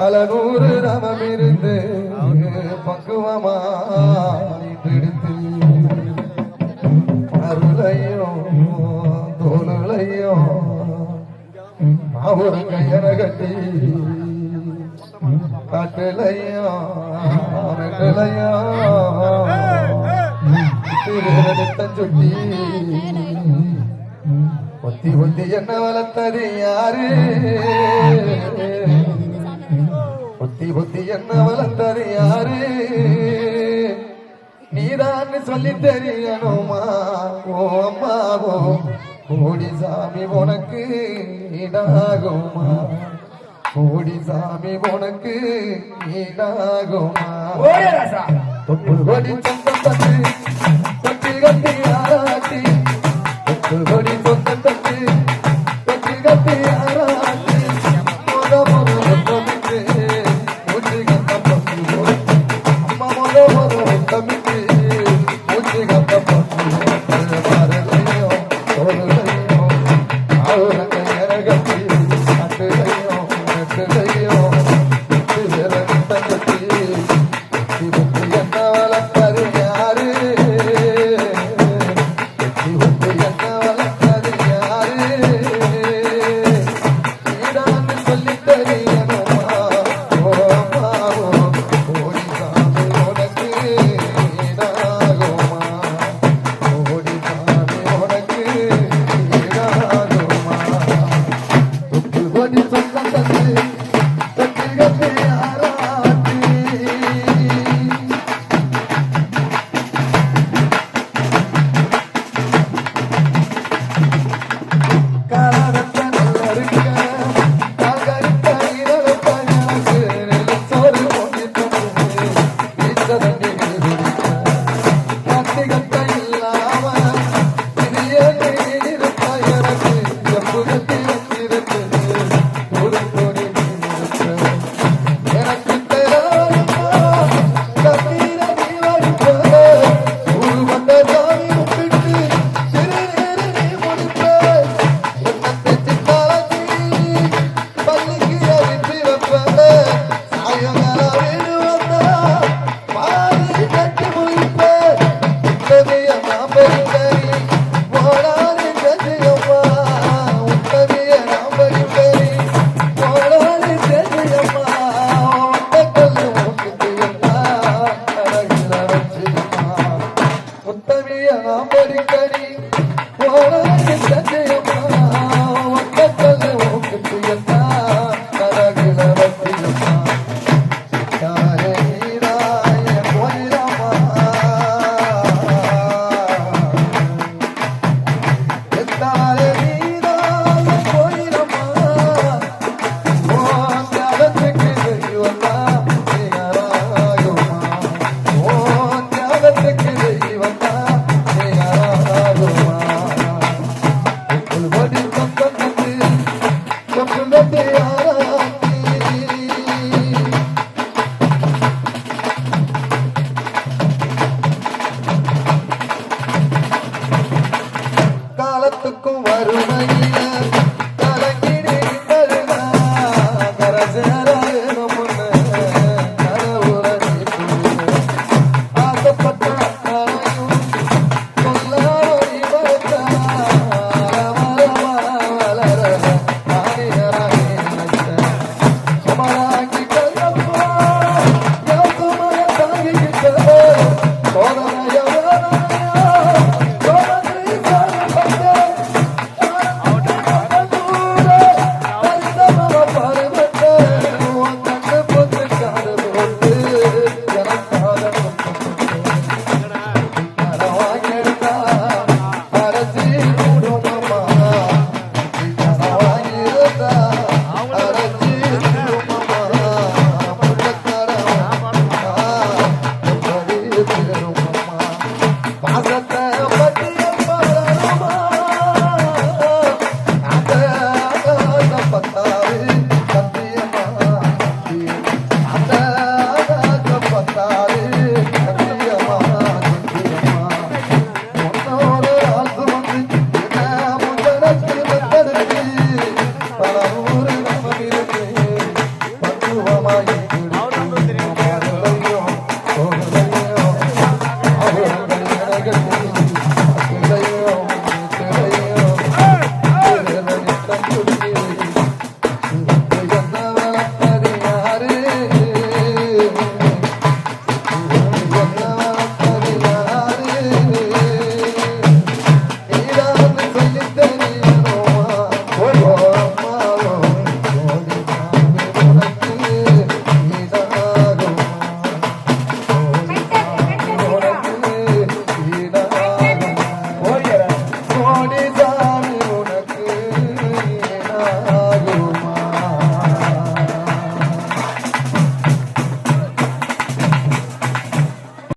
பல நூறு நமம் இருந்து பக்குவமா பிடித்து அருளையும் தோலையும் அவர் கையன கட்டி கட்டளையும் ரெட்டலையும் சுட்டி ஒத்தி ஒத்தி என்ன வளர்த்தது யாரு? புத்தி என்ன வளர்ந்தது யாரு நீதான் சொல்லி தெரியணுமா? ஓ அம்மாவோ கோடி சாமி உனக்கு ஈடாகுமா? கோடி சாமி உனக்கு ஈடாகுமா? தொப்புள் கொடி சந்தம் தட்டு தொட்டில் கட்டி செய்ய காலத்துக்கும் வறுமையில்